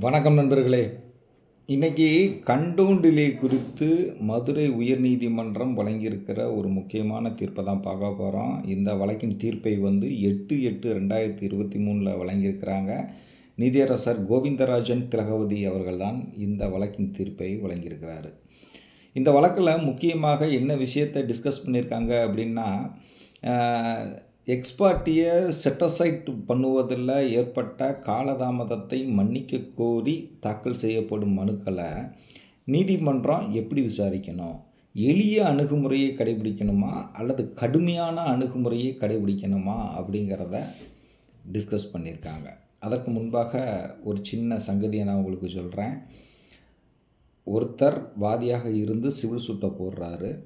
வணக்கம் நண்பர்களே. இன்றைக்கி கண்டோண்டிலே குறித்து மதுரை உயர்நீதிமன்றம் வழங்கியிருக்கிற ஒரு முக்கியமான தீர்ப்பை தான் பார்க்க போகிறோம் இந்த வழக்கின் தீர்ப்பை வந்து எட்டு எட்டு ரெண்டாயிரத்தி இருபத்தி மூணில் வழங்கியிருக்கிறாங்க. நீதியரசர் கோவிந்தராஜன் திலகவதி அவர்கள்தான் இந்த வழக்கின் தீர்ப்பை வழங்கியிருக்கிறாரு. இந்த வழக்கில் முக்கியமாக என்ன விஷயத்தை டிஸ்கஸ் பண்ணியிருக்காங்க அப்படின்னா எக்ஸ்பார்ட்டியை செட்டசைட் பண்ணுவதில் ஏற்பட்ட காலதாமதத்தை மன்னிக்க கோரி தாக்கல் செய்யப்படும் மனுக்களை நீதிமன்றம் எப்படி விசாரிக்கணும்? எளிய அணுகுமுறையை கடைபிடிக்கணுமா? அல்லது கடுமையான அணுகுமுறையை கடைபிடிக்கணுமா? அப்படிங்கிறத டிஸ்கஸ் பண்ணியிருக்காங்க. அதற்கு முன்பாக ஒரு சின்ன சங்கதியை நான் உங்களுக்கு சொல்கிறேன் ஒருத்தர் வாதியாக இருந்து சிவில் சுட்டை போடுறாரு.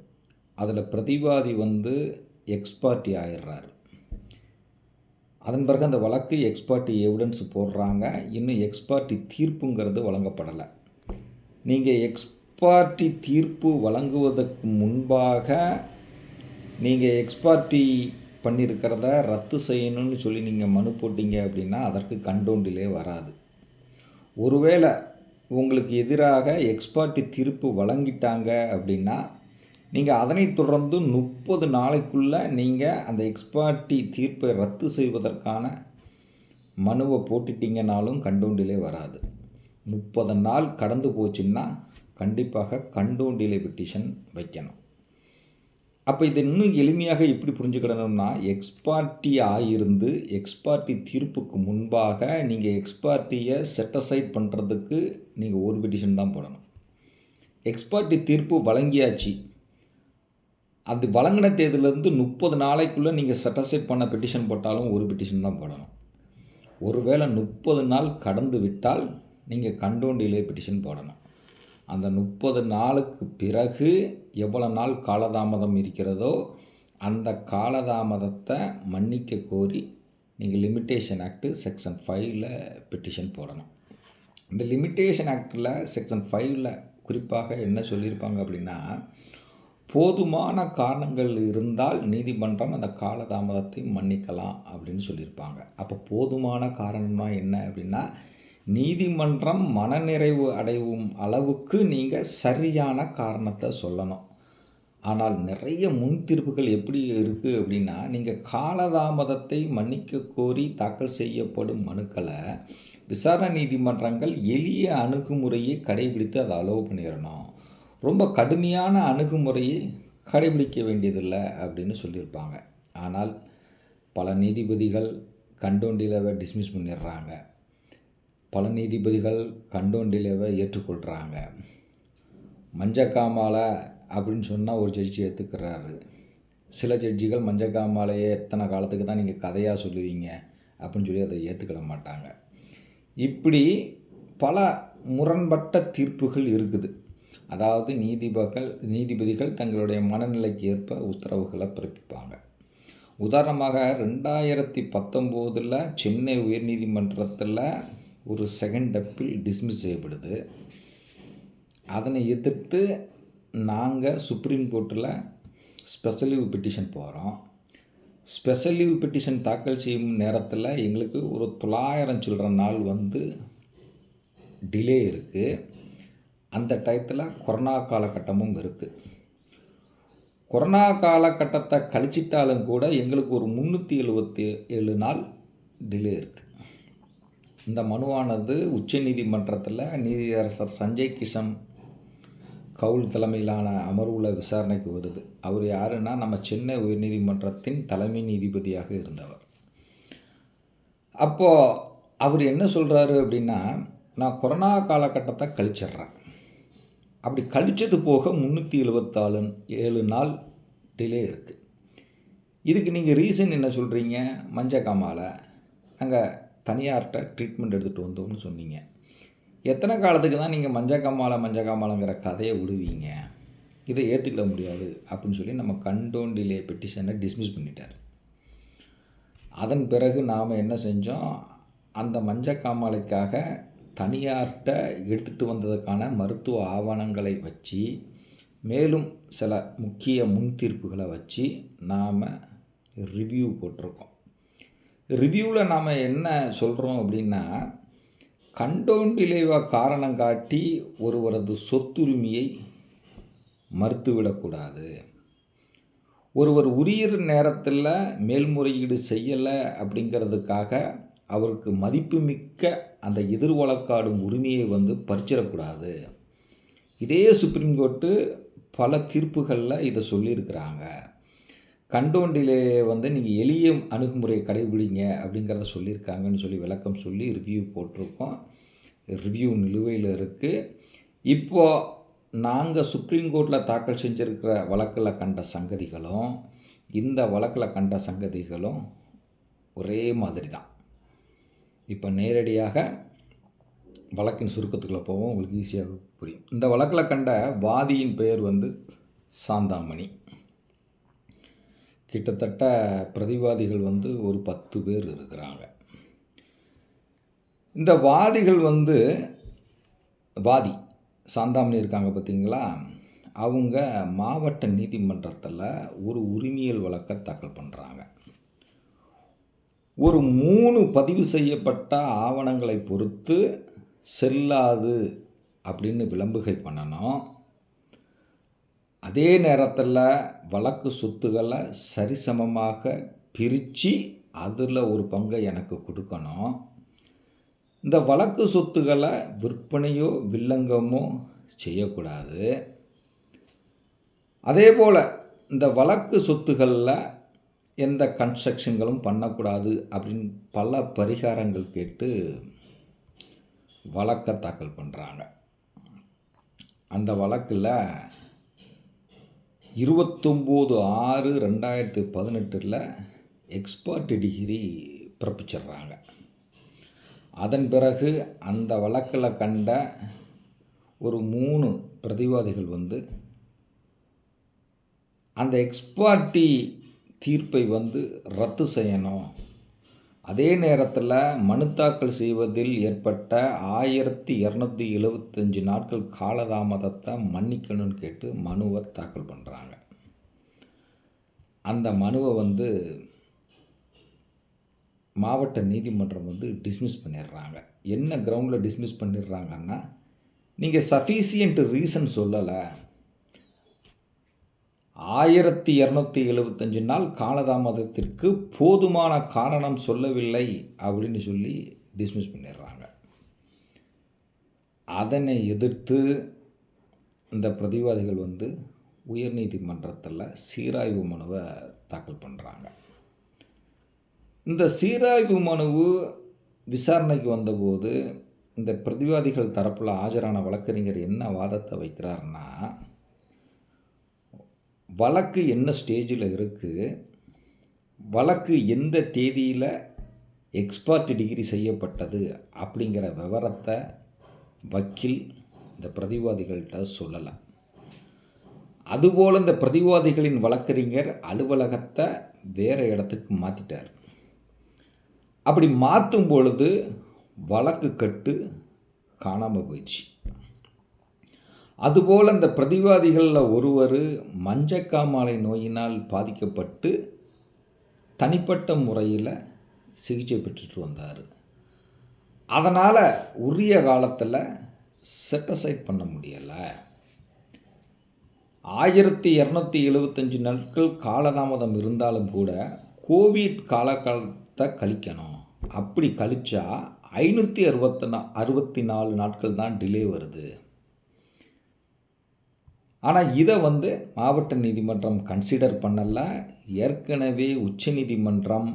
அதில் பிரதிவாதி வந்து எக்ஸ்பார்ட்டி ஆயிடுறாரு. அதன் பிறகு அந்த வழக்கு எக்ஸ்பார்ட்டி எவிடன்ஸ் போடுறாங்க. இன்னும் எக்ஸ்பார்ட்டி தீர்ப்புங்கிறது வழங்கப்படலை. நீங்கள் எக்ஸ்பார்ட்டி தீர்ப்பு வழங்குவதற்கு முன்பாக நீங்கள் எக்ஸ்பார்ட்டி பண்ணியிருக்கிறத ரத்து செய்யணும்னு சொல்லி நீங்கள் மனு போட்டீங்க அப்படின்னா அதற்கு கண்டோண்டிலே வராது. ஒருவேளை உங்களுக்கு எதிராக எக்ஸ்பார்ட்டி தீர்ப்பு வழங்கிட்டாங்க அப்படின்னா நீங்கள் அதனைத் தொடர்ந்து முப்பது நாளைக்குள்ளே நீங்கள் அந்த எக்ஸ்பார்ட்டி தீர்ப்பை ரத்து செய்வதற்கான மனுவை போட்டுட்டிங்கனாலும் கண்டோண்டிலே வராது. முப்பது நாள் கடந்து போச்சுன்னா கண்டிப்பாக கண்டோண்டிலே பெட்டிஷன் வைக்கணும். அப்போ இது இன்னும் எளிமையாக எப்படி புரிஞ்சுக்கிடணும்னா எக்ஸ்பார்ட்டி ஆகியிருந்து எக்ஸ்பார்ட்டி தீர்ப்புக்கு முன்பாக நீங்கள் எக்ஸ்பார்ட்டியை செட்டசைட் பண்ணுறதுக்கு நீங்கள் ஒரு பெட்டிஷன் தான் போடணும். எக்ஸ்பார்ட்டி தீர்ப்பு வழங்கியாச்சு. அது வழங்கின தேதியிலேருந்து முப்பது நாளைக்குள்ளே நீங்கள் செட்டசைட் பண்ண பெட்டிஷன் போட்டாலும் ஒரு பெட்டிஷன் தான் போடணும். ஒருவேளை முப்பது நாள் கடந்து விட்டால் நீங்கள் கண்டோன் டிலே பெட்டிஷன் போடணும். அந்த முப்பது நாளுக்கு பிறகு எவ்வளோ நாள் காலதாமதம் இருக்கிறதோ அந்த காலதாமதத்தை மன்னிக்க கோரி நீங்கள் லிமிட்டேஷன் ஆக்ட்டு செக்ஷன் ஃபைவ்ல பெட்டிஷன் போடணும். இந்த லிமிட்டேஷன் ஆக்டில் செக்ஷன் ஃபைவ்ல குறிப்பாக என்ன சொல்லியிருப்பாங்க அப்படின்னா போதுமான காரணங்கள் இருந்தால் நீதிமன்றம் அந்த காலதாமதத்தை மன்னிக்கலாம் அப்படின்னு சொல்லியிருப்பாங்க. அப்போ போதுமான காரணம்னா என்ன அப்படின்னா நீதிமன்றம் மனநிறைவு அடைவும் அளவுக்கு நீங்கள் சரியான காரணத்தை சொல்லணும். ஆனால் நிறைய முன்தீர்ப்புகள் எப்படி இருக்குது அப்படின்னா நீங்கள் காலதாமதத்தை மன்னிக்க கோரி தாக்கல் செய்யப்படும் மனுக்களை விசாரணை நீதிமன்றங்கள் எளிய அணுகுமுறையை கடைபிடித்து அதை அலோவ் பண்ணிடணும். ரொம்ப கடுமையான அணுகுமுறையை கடைபிடிக்க வேண்டியதில்லை அப்படின்னு சொல்லியிருப்பாங்க. ஆனால் பல நீதிபதிகள் கண்டோண்டிலவை டிஸ்மிஸ் பண்ணிடுறாங்க. பல நீதிபதிகள் கண்டோண்டிலவை ஏற்றுக்கொள்கிறாங்க மஞ்சக்காமாலை அப்படின்னு சொன்னால் ஒரு ஜட்ஜி ஏற்றுக்கிறாரு சில ஜட்ஜிகள் மஞ்சக்காமாலையே எத்தனை காலத்துக்கு தான் நீங்கள் கதையாக சொல்லுவீங்க அப்படின்னு சொல்லி அதை ஏற்றுக்கிட மாட்டாங்க. இப்படி பல முரண்பட்ட தீர்ப்புகள் இருக்குது. அதாவது நீதிபதிகள் நீதிபதிகள் தங்களுடைய மனநிலைக்கு ஏற்ப உத்தரவுகளை பிறப்பிப்பாங்க. உதாரணமாக ரெண்டாயிரத்தி பத்தொம்போதில் சென்னை உயர்நீதிமன்றத்தில் ஒரு செகண்ட் அப்பீல் டிஸ்மிஸ் செய்யப்படுது. அதனை எதிர்த்து நாங்கள் சுப்ரீம் கோர்ட்டில் ஸ்பெஷல் லீவ் பெட்டிஷன் போகிறோம் ஸ்பெஷல் லீவ் பெட்டிஷன் தாக்கல் செய்யும் நேரத்தில் எங்களுக்கு ஒரு தொள்ளாயிரம் சில்லற நாள் வந்து டிலே இருக்குது அந்த டயத்தில் கொரோனா காலகட்டமும் இருக்குது கொரோனா காலகட்டத்தை கழிச்சிட்டாலும் கூட எங்களுக்கு ஒரு முந்நூற்றி எழுபத்தி ஏழு நாள் டிலே இருக்குது இந்த மனுவானது உச்ச நீதிமன்றத்தில் நீதியரசர் சஞ்சய் கிஷன் கவுல் தலைமையிலான அமர்வுல விசாரணைக்கு வருது. அவர் யாருன்னா நம்ம சென்னை உயர்நீதிமன்றத்தின் தலைமை நீதிபதியாக இருந்தவர். அப்போது அவர் என்ன சொல்கிறாரு அப்படின்னா நான் கொரோனா காலகட்டத்தை கழிச்சிட்றேன். அப்படி கழித்தது போக முந்நூற்றி எழுபத்தாலு ஏழு நாள் டிலே இருக்குது இதுக்கு நீங்கள் ரீசன் என்ன சொல்கிறீங்க மஞ்சக்காமால் நாங்கள் தனியார்கிட்ட ட்ரீட்மெண்ட் எடுத்துகிட்டு வந்தோம்னு சொன்னீங்க. எத்தனை காலத்துக்கு தான் நீங்கள் மஞ்சக்காமாலை மஞ்சக்காமாலைங்கிற கதையை விடுவீங்க? இதை ஏற்றுக்கிட முடியாது அப்படின்னு சொல்லி நம்ம கண்டோன் டிலே பெட்டிஷனை டிஸ்மிஸ் பண்ணிட்டார். அதன் பிறகு நாம் என்ன செஞ்சோம்? அந்த மஞ்சக்காமாலைக்காக தனியார்கிட்ட எடுத்துகிட்டு வந்ததுக்கான மருத்துவ ஆவணங்களை வச்சு மேலும் சில முக்கிய முன்தீர்ப்புகளை வச்சு நாம் ரிவ்யூ போட்டிருக்கோம். ரிவ்யூவில் நாம் என்ன சொல்கிறோம் அப்படின்னா கண்டோண்டிலேவ காரணம் காட்டி ஒருவரது சொத்துரிமையை மறுத்துவிடக்கூடாது. ஒருவர் உரிய நேரத்தில் மேல்முறையீடு செய்யலை அப்படிங்கிறதுக்காக அவருக்கு மதிப்புமிக்க அந்த எதிர் வழக்காடும் உரிமையை வந்து பறிச்சிடக்கூடாது. இதே சுப்ரீம் கோர்ட்டு பல தீர்ப்புகளில் இதை சொல்லியிருக்கிறாங்க. கண்டோண்டிலே வந்து நீங்கள் எளிய அணுகுமுறையை கடைபிடிங்க அப்படிங்கிறத சொல்லியிருக்காங்கன்னு சொல்லி விளக்கம் சொல்லி ரிவ்யூ போட்டிருக்கோம். ரிவ்யூ நிலுவையில் இருக்குது இப்போது நாங்கள் சுப்ரீம் கோர்ட்டில் தாக்கல் செஞ்சுருக்கிற வழக்கில் கண்ட சங்கதிகளும் இந்த வழக்கில் கண்ட சங்கதிகளும் ஒரே மாதிரி தான் இப்போ நேரடியாக வழக்கின் சுருக்கத்துக்குள்ளே போவோம். உங்களுக்கு ஈஸியாக புரியும். இந்த வழக்கில் கண்ட வாதியின் பெயர் வந்து சாந்தாமணி. கிட்டத்தட்ட பிரதிவாதிகள் வந்து ஒரு பத்து பேர் இருக்கிறாங்க. இந்த வாதிகள் வந்து வாதி சாந்தாமணி இருக்காங்க பார்த்தீங்களா? அவங்க மாவட்ட நீதிமன்றத்தில் ஒரு உரிமையல் வழக்கை தாக்கல் பண்ணுறாங்க ஒரு மூணு பதிவு செய்யப்பட்ட ஆவணங்களை பொறுத்து செல்லாது அப்படின்னு விளம்புகை பண்ணணும். அதே நேரத்தில் வழக்கு சொத்துக்களை சரிசமமாக பிரித்து அதில் ஒரு பங்கை எனக்கு கொடுக்கணும். இந்த வழக்கு சொத்துக்களை விற்பனையோ வில்லங்கமோ செய்யக்கூடாது. அதே போல் இந்த வழக்கு சொத்துக்களில் எந்த கன்ஸ்ட்ரக்ஷன்களும் பண்ணக்கூடாது அப்படின்னு பல பரிகாரங்கள் கேட்டு வழக்கை தாக்கல் பண்ணுறாங்க அந்த வழக்கில் இருபத்தொம்போது ஆறு ரெண்டாயிரத்து பதினெட்டில் எக்ஸ்பர்ட் டிகிரி பிறப்பிச்சிடுறாங்க. அதன் பிறகு அந்த வழக்கில் கண்ட ஒரு மூணு பிரதிவாதிகள் வந்து அந்த எக்ஸ்பார்ட்டி தீர்ப்பை வந்து ரத்து செய்யணும். அதே நேரத்தில் மனு தாக்கல் செய்வதில் ஏற்பட்ட ஆயிரத்தி இரநூத்தி எழுபத்தஞ்சு நாட்கள் காலதாமதத்தை மன்னிக்கணும்னு கேட்டு மனுவை தாக்கல் பண்ணுறாங்க அந்த மனுவை வந்து மாவட்ட நீதிமன்றம் வந்து டிஸ்மிஸ் பண்ணிடுறாங்க. என்ன கிரவுண்டில் டிஸ்மிஸ் பண்ணிடுறாங்கன்னா நீங்கள் சஃபிசியன்ட் ரீசன் சொல்லலை. ஆயிரத்தி இரநூத்தி எழுபத்தஞ்சு நாள் காலதாமதத்திற்கு போதுமான காரணம் சொல்லவில்லை அப்படின்னு சொல்லி டிஸ்மிஸ் பண்ணிடுறாங்க. அதனை எதிர்த்து இந்த பிரதிவாதிகள் வந்து உயர்நீதிமன்றத்தில் சீராய்வு மனுவை தாக்கல் பண்ணுறாங்க இந்த சீராய்வு மனுவு விசாரணைக்கு வந்தபோது இந்த பிரதிவாதிகள் தரப்பில் ஆஜரான வழக்கறிஞர் என்ன வாதத்தை வைக்கிறாருன்னா வழக்கு என்ன ஸ்டேஜில் இருக்குது வழக்கு எந்த தேதியில் எக்ஸ்பர்ட் டிகிரி செய்யப்பட்டது அப்படிங்கிற விவரத்தை வக்கீல் இந்த பிரதிவாதிகள்கிட்ட சொல்லலை. அதுபோல் இந்த பிரதிவாதிகளின் வழக்கறிஞர் அலுவலகத்தை வேறு இடத்துக்கு மாற்றிட்டார் அப்படி மாற்றும் பொழுது வழக்கு கட்டு காணாமல் போயிடுச்சு. அதுபோல் அந்த பிரதிவாதிகளில் ஒருவர் மஞ்சக்காமாலை நோயினால் பாதிக்கப்பட்டு தனிப்பட்ட முறையில் சிகிச்சை பெற்றுட்டு வந்தார். அதனால் உரிய காலத்தில் செட்டசைட் பண்ண முடியலை. ஆயிரத்தி இரநூத்தி எழுபத்தஞ்சு நாட்கள் காலதாமதம் இருந்தாலும் கூட கோவிட் காலகாலத்தை கழிக்கணும். அப்படி கழித்தா ஐநூற்றி அறுபத்தி நா அறுபத்தி நாலு நாட்கள் தான் டிலே வருது. ஆனால் இதை வந்து மாவட்ட நீதிமன்றம் கன்சிடர் பண்ணல. ஏற்கனவே உச்சநீதிமன்றம்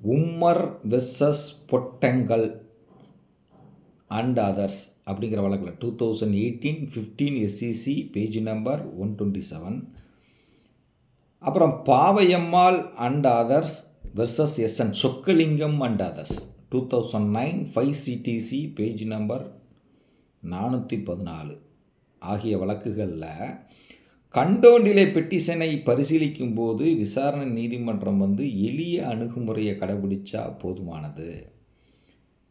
Ummer versus Pottengal and others அப்படிங்கிற வழக்கில் two thousand eighteen fifteen SCC page number one twenty seven அப்புறம் Pavaiyammal and others versus S N Chockalingam and others two thousand nine five CTC page number நானூற்றி பதினாலு. ஆகிய வழக்குகளில் கண்டோண்டிலை பெட்டிஷனை பரிசீலிக்கும் போது விசாரணை நீதிமன்றம் வந்து எளிய அணுகுமுறையை கடைபிடிச்சா போதுமானது.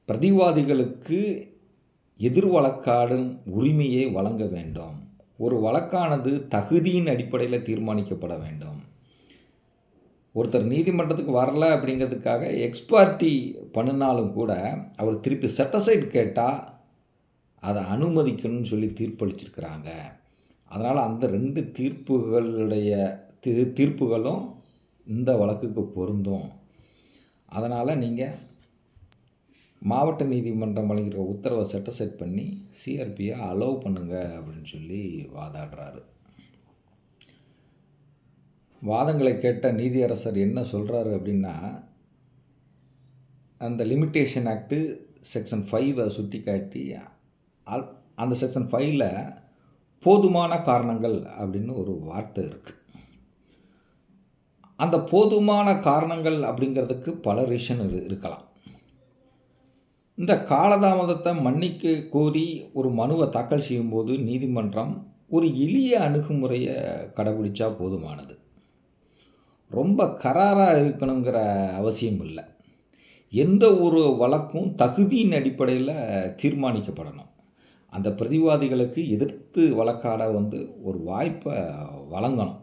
பிரதிவாதிகளுக்கு எதிர் வழக்காடும் உரிமையை வழங்க வேண்டும். ஒரு வழக்கானது தகுதியின் அடிப்படையில் தீர்மானிக்கப்பட வேண்டும். ஒருத்தர் நீதிமன்றத்துக்கு வரல அப்படிங்கிறதுக்காக எக்ஸ்பார்ட்டி பண்ணினாலும் கூட அவர் திருப்பி செட்டசைட் கேட்டால் அதை அனுமதிக்கணும்னு சொல்லி தீர்ப்பளிச்சிருக்கிறாங்க. அதனால் அந்த ரெண்டு தீர்ப்புகளுடைய தீ தீர்ப்புகளும் இந்த வழக்குக்கு பொருந்தும். அதனால் நீங்கள் மாவட்ட நீதிமன்றம் வழங்குகிற உத்தரவை செட்டசைட் பண்ணி சிஆர்பியை அலோவ் பண்ணுங்க அப்படின்னு சொல்லி வாதாடுறாரு. வாதங்களை கேட்ட நீதியரசர் என்ன சொல்கிறாரு அப்படின்னா அந்த லிமிட்டேஷன் ஆக்ட்டு செக்ஷன் ஃபைவை சுட்டி காட்டி அந்த செக்ஷன் ஃபைவ்ல போதுமான காரணங்கள் அப்படின்னு ஒரு வார்த்தை இருக்குது அந்த போதுமான காரணங்கள் அப்படிங்கிறதுக்கு பல ரீசன் இரு இருக்கலாம். இந்த காலதாமதத்தை மன்னிக்க கோரி ஒரு மனுவை தாக்கல் செய்யும்போது நீதிமன்றம் ஒரு எளிய அணுகுமுறையை கடைபிடிச்சா போதுமானது. ரொம்ப கராராக இருக்கணுங்கிற அவசியம் இல்லை. எந்த ஒரு வழக்கும் தகுதியின் அடிப்படையில் தீர்மானிக்கப்படணும். அந்த பிரதிவாதிகளுக்கு எதிர்த்து வழக்காட வந்து ஒரு வாய்ப்பை வழங்கணும்.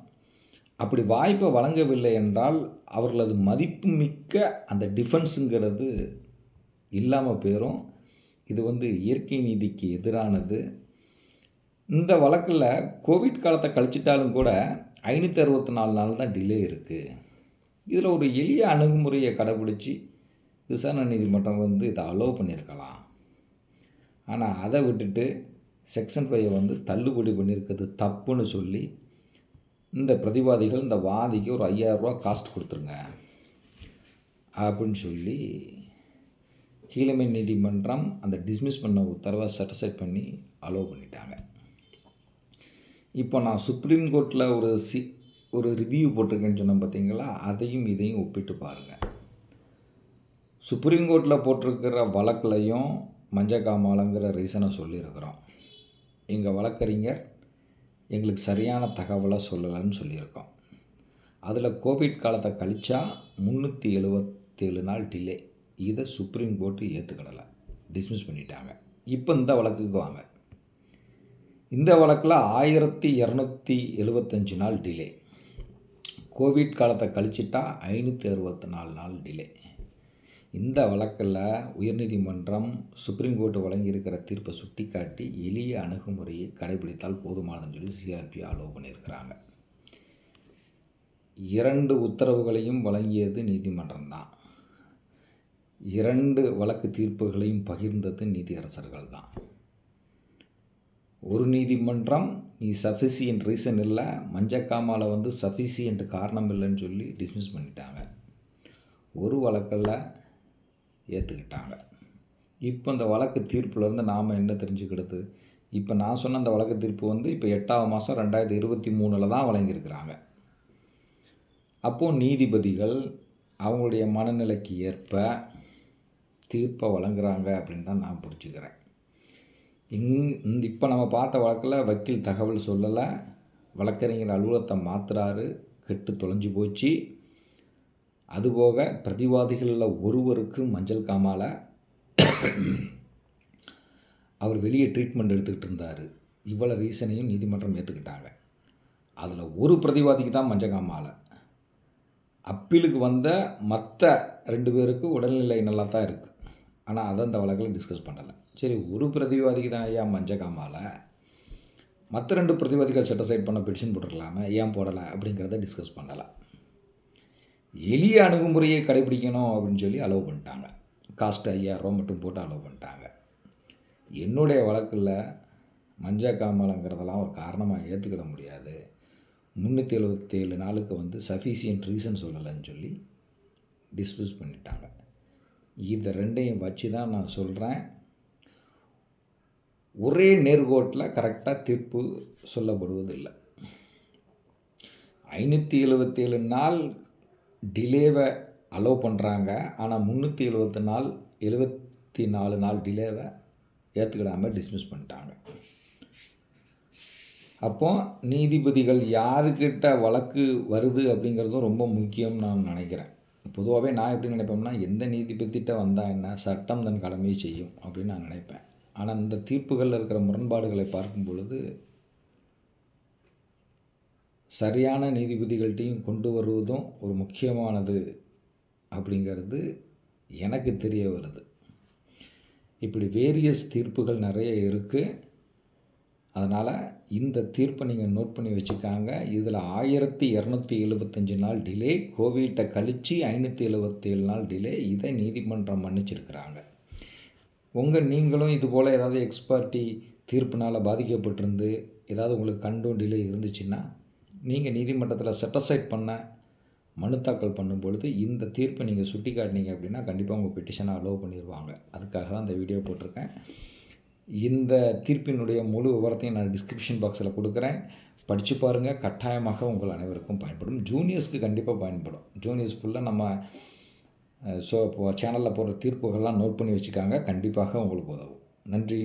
அப்படி வாய்ப்பை வழங்கவில்லை என்றால் அவர்களது மதிப்புமிக்க அந்த டிஃபென்ஸுங்கிறது இல்லாமல் போயிடும் இது வந்து இயற்கை நீதிக்கு எதிரானது. இந்த வழக்கில் கோவிட் காலத்தை கழிச்சிட்டாலும் கூட ஐநூற்றி அறுபத்தி நாலு நாள் தான் டிலே இருக்குது இதில் ஒரு எளிய அணுகுமுறையை கடைபிடிச்சி விசாரணை நீதிமன்றம் வந்து இதை அலோவ் பண்ணியிருக்கலாம். ஆனால் அதை விட்டுட்டு செக்ஷன் ஃபைவை வந்து தள்ளுபடி பண்ணியிருக்கிறது தப்புன்னு சொல்லி இந்த பிரதிவாதிகள் இந்த வாதிக்கு ஒரு ஐயாயிரரூவா காஸ்ட் கொடுத்துருங்க. அப்படின்னு சொல்லி கீழமை நீதிமன்றம் அந்த டிஸ்மிஸ் பண்ண உத்தரவை சட்டிஸ்ஃபை பண்ணி அலோவ் பண்ணிட்டாங்க. இப்போ நான் சுப்ரீம் கோர்ட்டில் ஒரு சி ஒரு ரிவ்யூ போட்டிருக்கேன்னு சொன்னேன் பார்த்தீங்களா அதையும் இதையும் ஒப்பிட்டு பாருங்கள் சுப்ரீம் கோர்ட்டில் போட்டிருக்கிற வழக்குலையும் மஞ்சக்காமாலங்கிற ரீசனை சொல்லியிருக்கிறோம். எங்கள் வழக்கறிஞர் எங்களுக்கு சரியான தகவலை சொல்லலைன்னு சொல்லியிருக்கோம். அதில் கோவிட் காலத்தை கழித்தா முந்நூற்றி எழுபத்தேழு நாள் டிலே இதை சுப்ரீம் கோர்ட்டு ஏற்றுக்கிடலை டிஸ்மிஸ் பண்ணிட்டாங்க. இப்போ இந்த வழக்குக்கு வாங்க. இந்த வழக்கில் ஆயிரத்தி இரநூத்தி எழுபத்தஞ்சு நாள் டிலே கோவிட் காலத்தை கழிச்சிட்டா ஐநூற்றி அறுபத்தி நாலு நாள் டிலே இந்த வழக்கில் உயர்நீதிமன்றம் சுப்ரீம் கோர்ட்டு வழங்கியிருக்கிற தீர்ப்பை சுட்டிக்காட்டி எளிய அணுகுமுறையை கடைபிடித்தால் போதுமானதுன்னு சொல்லி சிஆர்பி அலோவ் பண்ணியிருக்கிறாங்க இரண்டு உத்தரவுகளையும் வழங்கியது நீதிமன்றம் தான் இரண்டு வழக்கு தீர்ப்புகளையும் பகிர்ந்தது நீதியரசர்கள் தான் ஒரு நீதிமன்றம் நீ சஃபிசியன்ட் ரீசன் இல்லை மஞ்சக்காமால வந்து சஃபிசியன்ட் காரணம் இல்லைன்னு சொல்லி டிஸ்மிஸ் பண்ணிட்டாங்க. ஒரு வழக்கில் ஏற்றுக்கிட்டாங்க இப்போ இந்த வழக்கு தீர்ப்புலேருந்து நாம் என்ன தெரிஞ்சுக்கிடுது? இப்போ நான் சொன்ன அந்த வழக்கு தீர்ப்பு வந்து இப்போ எட்டாவது மாதம் ரெண்டாயிரத்தி இருபத்தி மூணில் தான் வழங்கியிருக்கிறாங்க. அப்போது நீதிபதிகள் அவங்களுடைய மனநிலைக்கு ஏற்ப தீர்ப்பை வழங்குறாங்க அப்படின்னு தான் நான் புரிஞ்சுக்கிறேன். இங் இந்த இப்போ நம்ம பார்த்த வழக்கில் வக்கீல் தகவல் சொல்லலை வழக்கறிஞர் அலுவலகத்தை மாத்துறாரு கெட்டு தொலைஞ்சு போச்சு. அதுபோக பிரதிவாதிகளில் ஒருவருக்கு மஞ்சள் காமால அவர் வெளியே ட்ரீட்மெண்ட் எடுத்துக்கிட்டு இருந்தார். இவ்வளோ ரீசனையும் நீதிமன்றம் ஏற்றுக்கிட்டாங்க அதில் ஒரு பிரதிவாதிக்கு தான் மஞ்சள் காமால. அப்பீலுக்கு வந்த மற்ற ரெண்டு பேருக்கு உடல்நிலை நல்லா தான் இருக்குது ஆனால் அதை அந்த வழக்கில் டிஸ்கஸ் பண்ணலை. சரி ஒரு பிரதிவாதிக்கு தான் ஐயா மஞ்சள் காமால. மற்ற ரெண்டு பிரதிவாதிகள் செட்டசைட் பண்ண பெட்டிஷன் போட்டிருக்கலாமே ஏன் போடலை அப்படிங்கிறத டிஸ்கஸ் பண்ணலை. எளிய அணுகுமுறையை கடைபிடிக்கணும் அப்படின்னு சொல்லி அலோவ் பண்ணிட்டாங்க. காஸ்ட் ஐயாயிரரூவா மட்டும் போட்டு அலோவ் பண்ணிட்டாங்க. என்னுடைய வழக்கில் மஞ்சள் காமலங்கிறதெல்லாம் ஒரு காரணமாக ஏற்றுக்கிட முடியாது. முந்நூற்றி எழுபத்தேழு நாளுக்கு வந்து சஃபிஷியன்ட் ரீசன் சொல்லலைன்னு சொல்லி டிஸ்மிஸ் பண்ணிட்டாங்க. இதை ரெண்டையும் வச்சு தான் நான் சொல்கிறேன் ஒரே நேர்கோட்டில் கரெக்டாக தீர்ப்பு சொல்லப்படுவதில்லை. ஐநூற்றி எழுபத்தேழு நாள் டிலேவை அலோவ் பண்ணுறாங்க ஆனால் முந்நூற்றி எழுபத்தி நாள் எழுபத்தி நாலு நாள் டிலேவை ஏற்றுக்கிடாமல் டிஸ்மிஸ் பண்ணிட்டாங்க. அப்போ நீதிபதிகள் யாருக்கிட்ட வழக்கு வருது அப்படிங்கிறதும் ரொம்ப முக்கியம்னு நான் நினைக்கிறேன். பொதுவாகவே நான் எப்படி நினைப்பேன்னா எந்த நீதிபதிகிட்ட வந்தால் என்ன சட்டம் தன் கடமையை செய்யும் அப்படின்னு நான் நினைப்பேன். ஆனால் இந்த தீர்ப்புகளில் இருக்கிற முரண்பாடுகளை பார்க்கும் பொழுது சரியான நீதிபதிகள்கிட்டையும் கொண்டு வருவதும் ஒரு முக்கியமானது அப்படிங்கிறது எனக்கு தெரிய வருது. இப்படி வேரியஸ் தீர்ப்புகள் நிறைய இருக்குது அதனால் இந்த தீர்ப்பை நீங்கள் நோட் பண்ணி வச்சுக்காங்க. இதில் ஆயிரத்தி இரநூத்தி எழுபத்தஞ்சு நாள் டிலே கோவிட்டை கழித்து ஐநூற்றி எழுபத்தேழு நாள் டிலே இதை நீதிமன்றம் மன்னிச்சிருக்கிறாங்க. உங்கள் நீங்களும் இது போல் ஏதாவது எக்ஸ்பர்ட்டி தீர்ப்பினால் பாதிக்கப்பட்டிருந்து ஏதாவது உங்களுக்கு கண்டும் டிலே இருந்துச்சுன்னா நீங்கள் நீதிமன்றத்தில் செட்டசைட் பண்ண மனு தாக்கல் பண்ணும் பொழுது இந்த தீர்ப்பை நீங்கள் சுட்டி காட்டினீங்க அப்படின்னா கண்டிப்பாக உங்கள் பெட்டிஷனை அலோவ் பண்ணிடுவாங்க அதுக்காக தான் இந்த வீடியோ போட்டிருக்கேன். இந்த தீர்ப்பினுடைய முழு விவரத்தையும் நான் டிஸ்கிரிப்ஷன் பாக்ஸில் கொடுக்குறேன். படித்து பாருங்கள் கட்டாயமாக உங்கள் அனைவருக்கும் பயன்படும். ஜூனியர்ஸ்க்கு கண்டிப்பாக பயன்படும். ஜூனியர்ஸ் ஃபுல்லாக நம்ம ஸோ இப்போ சேனலில் போடுற தீர்ப்புகள்லாம் நோட் பண்ணி வச்சுக்காங்க. கண்டிப்பாக உங்களுக்கு உதவும். நன்றி.